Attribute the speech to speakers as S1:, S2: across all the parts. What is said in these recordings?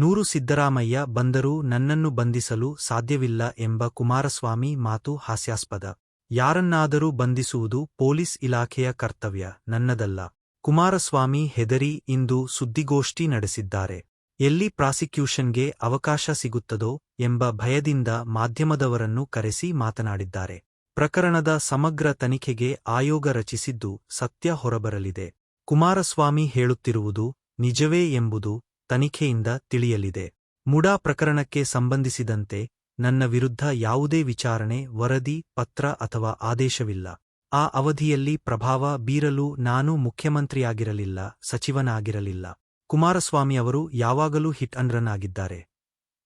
S1: ನೂರು ಸಿದ್ದರಾಮಯ್ಯ ಬಂದರೂ ನನ್ನನ್ನು ಬಂಧಿಸಲು ಸಾಧ್ಯವಿಲ್ಲ ಎಂಬ ಕುಮಾರಸ್ವಾಮಿ ಮಾತು ಹಾಸ್ಯಾಸ್ಪದ. ಯಾರನ್ನಾದರೂ ಬಂಧಿಸುವುದು ಪೊಲೀಸ್ ಇಲಾಖೆಯ ಕರ್ತವ್ಯ, ನನ್ನದಲ್ಲ. ಕುಮಾರಸ್ವಾಮಿ ಹೆದರಿ ಇಂದು ಸುದ್ದಿಗೋಷ್ಠಿ ನಡೆಸಿದ್ದಾರೆ. ಎಲ್ಲಿ ಪ್ರಾಸಿಕ್ಯೂಷನ್ಗೆ ಅವಕಾಶ ಸಿಗುತ್ತದೋ ಎಂಬ ಭಯದಿಂದ ಮಾಧ್ಯಮದವರನ್ನು ಕರೆಸಿ ಮಾತನಾಡಿದ್ದಾರೆ. ಪ್ರಕರಣದ ಸಮಗ್ರ ತನಿಖೆಗೆ ಆಯೋಗ ರಚಿಸಿದ್ದು ಸತ್ಯ ಹೊರಬರಲಿದೆ. ಕುಮಾರಸ್ವಾಮಿ ಹೇಳುತ್ತಿರುವುದು ನಿಜವೇ ಎಂಬುದು ತನಿಖೆಯಿಂದ ತಿಳಿಯಲಿದೆ. ಮುಡಾ ಪ್ರಕರಣಕ್ಕೆ ಸಂಬಂಧಿಸಿದಂತೆ ನನ್ನ ವಿರುದ್ಧ ಯಾವುದೇ ವಿಚಾರಣೆ, ವರದಿ, ಪತ್ರ ಅಥವಾ ಆದೇಶವಿಲ್ಲ. ಆ ಅವಧಿಯಲ್ಲಿ ಪ್ರಭಾವ ಬೀರಲು ನಾನು ಮುಖ್ಯಮಂತ್ರಿಯಾಗಿರಲಿಲ್ಲ, ಸಚಿವನಾಗಿರಲಿಲ್ಲ. ಕುಮಾರಸ್ವಾಮಿ ಅವರು ಯಾವಾಗಲೂ ಹಿಟ್ ಅಂಡ್ ರನ್ ಆಗಿದ್ದಾರೆ.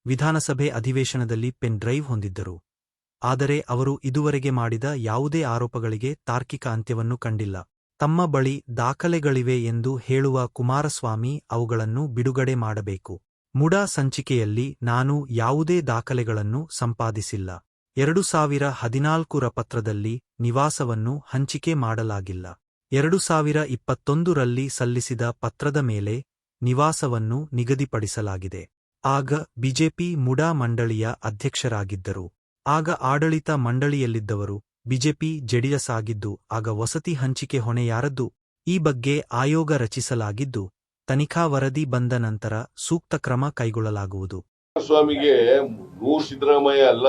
S1: ವಿಧಾನಸಭೆ ಅಧಿವೇಶನದಲ್ಲಿ ಪೆನ್ ಡ್ರೈವ್ ಹೊಂದಿದ್ದರು. ಆದರೆ ಅವರು ಇದುವರೆಗೆ ಮಾಡಿದ ಯಾವುದೇ ಆರೋಪಗಳಿಗೆ ತಾರ್ಕಿಕ ಅಂತ್ಯವನ್ನು ಕಂಡಿಲ್ಲ. ತಮ್ಮ ಬಳಿ ದಾಖಲೆಗಳಿವೆ ಎಂದು ಹೇಳುವ ಕುಮಾರಸ್ವಾಮಿ ಅವುಗಳನ್ನು ಬಿಡುಗಡೆ ಮಾಡಬೇಕು. ಮುಡಾ ಸಂಚಿಕೆಯಲ್ಲಿ ನಾನು ಯಾವುದೇ ದಾಖಲೆಗಳನ್ನು ಸಂಪಾದಿಸಿಲ್ಲ. ಎರಡು ಸಾವಿರ ಹದಿನಾಲ್ಕುರ ಪತ್ರದಲ್ಲಿ ನಿವಾಸವನ್ನು ಹಂಚಿಕೆ ಮಾಡಲಾಗಿಲ್ಲ. ಎರಡು ಸಾವಿರ ಇಪ್ಪತ್ತೊಂದರಲ್ಲಿ ಸಲ್ಲಿಸಿದ ಪತ್ರದ ಮೇಲೆ ನಿವಾಸವನ್ನು ನಿಗದಿಪಡಿಸಲಾಗಿದೆ. ಆಗ ಬಿಜೆಪಿ ಮುಡಾ ಮಂಡಳಿಯ ಅಧ್ಯಕ್ಷರಾಗಿದ್ದರು. ಆಗ ಆಡಳಿತ ಮಂಡಳಿಯಲ್ಲಿದ್ದವರು ಬಿಜೆಪಿ ಜೆಡಿಎಸ್ ಆಗಿದ್ದು ಆಗ ವಸತಿ ಹಂಚಿಕೆ ಹೊಣೆ ಯಾರದ್ದು? ಈ ಬಗ್ಗೆ ಆಯೋಗ ರಚಿಸಲಾಗಿದ್ದು ತನಿಖಾ ವರದಿ ಬಂದ ನಂತರ ಸೂಕ್ತ ಕ್ರಮ ಕೈಗೊಳ್ಳಲಾಗುವುದು.
S2: ಸ್ವಾಮಿಗೆ ಮೂರ್ ಸಿದ್ದರಾಮಯ್ಯ ಅಲ್ಲ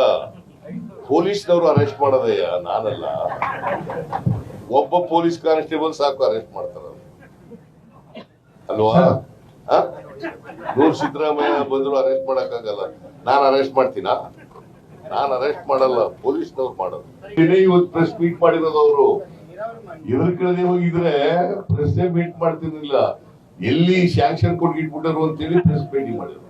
S2: ಪೊಲೀಸ್ನವರು ಅರೆಸ್ಟ್ ಮಾಡೋದಯ್ಯ ನಾನಲ್ಲ. ಒಬ್ಬ ಪೊಲೀಸ್ ಕಾನ್ಸ್ಟೇಬಲ್ ಸಾಕು ಅರೆಸ್ಟ್ ಮಾಡ್ತಾರ ಅಲ್ವಾ? ಆ? ನೂರ್ ಸಿದ್ದರಾಮಯ್ಯ ಬಂದ್ರು ಅರೆಸ್ಟ್ ಮಾಡಕ್ಕಾಗಲ್ಲ. ನಾನು ಅರೆಸ್ಟ್ ಮಾಡ್ತೀನಾ? ನಾನ್ ಅರೆಸ್ಟ್ ಮಾಡಲ್ಲ, ಪೊಲೀಸ್ನವ್ರು ಮಾಡೋದು. ಇವತ್ತು ಪ್ರೆಸ್ ಮೀಟ್ ಮಾಡಿರೋದು ಅವರು. ಎದುರು ಕೆಳಗೆ ಹೋಗಿದ್ರೆ ಪ್ರೆಸ್ ಮೀಟ್ ಮಾಡ್ತಿರ್ಲಿಲ್ಲ. ಎಲ್ಲಿ ಶಾಂಕ್ಷನ್ ಕೊಟ್ಟು ಇಟ್ಬಿಟ್ಟರು ಅಂತೇಳಿ ಪ್ರೆಸ್ ಮೀಟಿಂಗ್ ಮಾಡಿದ್ರು